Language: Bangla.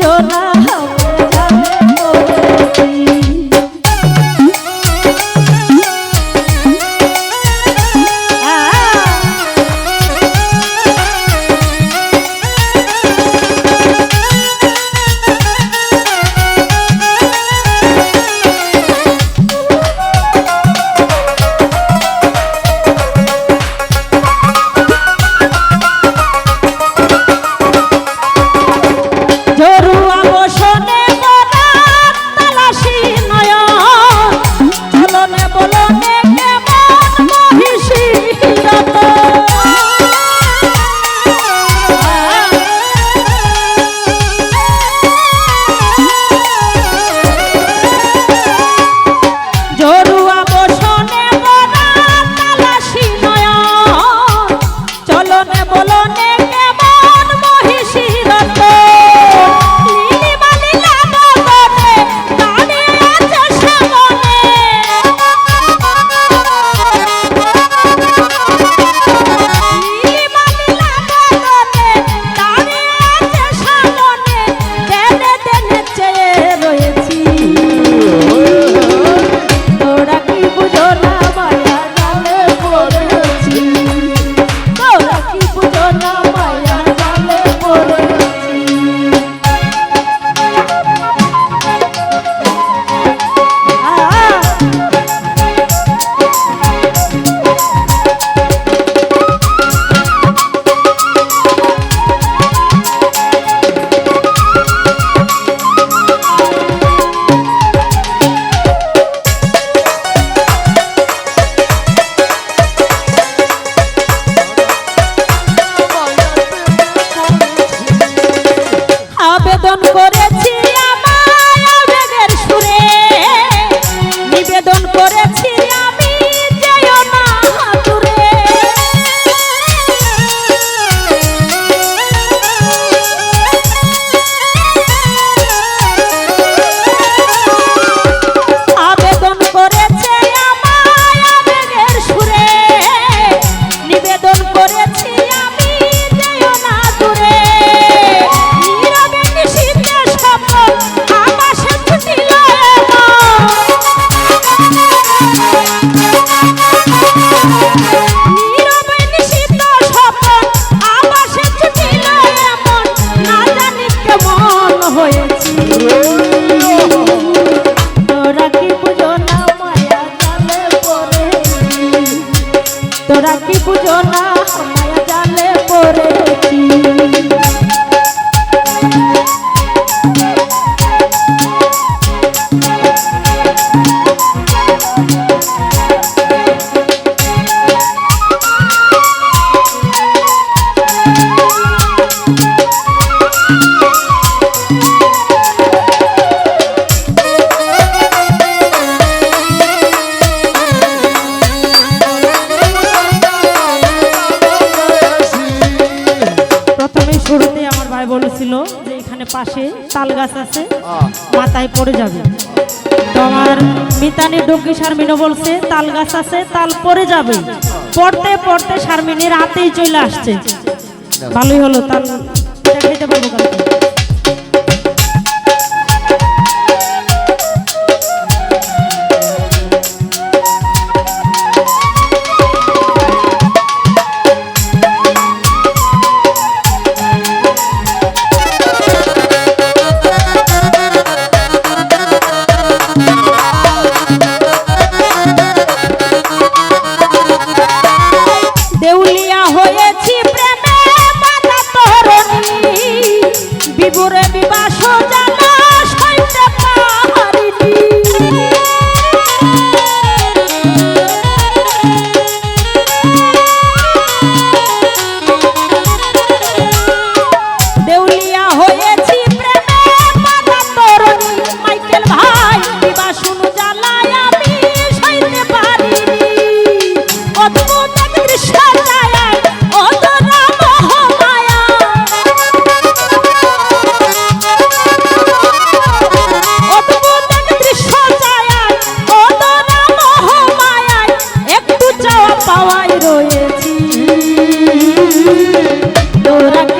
জোলা corazón. বলেছিল যে এখানে পাশে তাল গাছ আছে মাথায় পড়ে যাবে। তোমার মিতানি ডুগি শারমিনও বলছে তাল গাছ আছে তাল পড়ে যাবে। পড়তে পড়তে শারমিনের রাতেই চলে আসছে। ভালোই হলো তাল। দেখাইতে পারব। হয়েছি প্রেমে বাধা তরণী। বিবুরে বিবাস জানা দেউলিয়া হয়েছি প্রেমে বাধা তরণী। মাইকেল ভাই বিবাস শুনু তোরা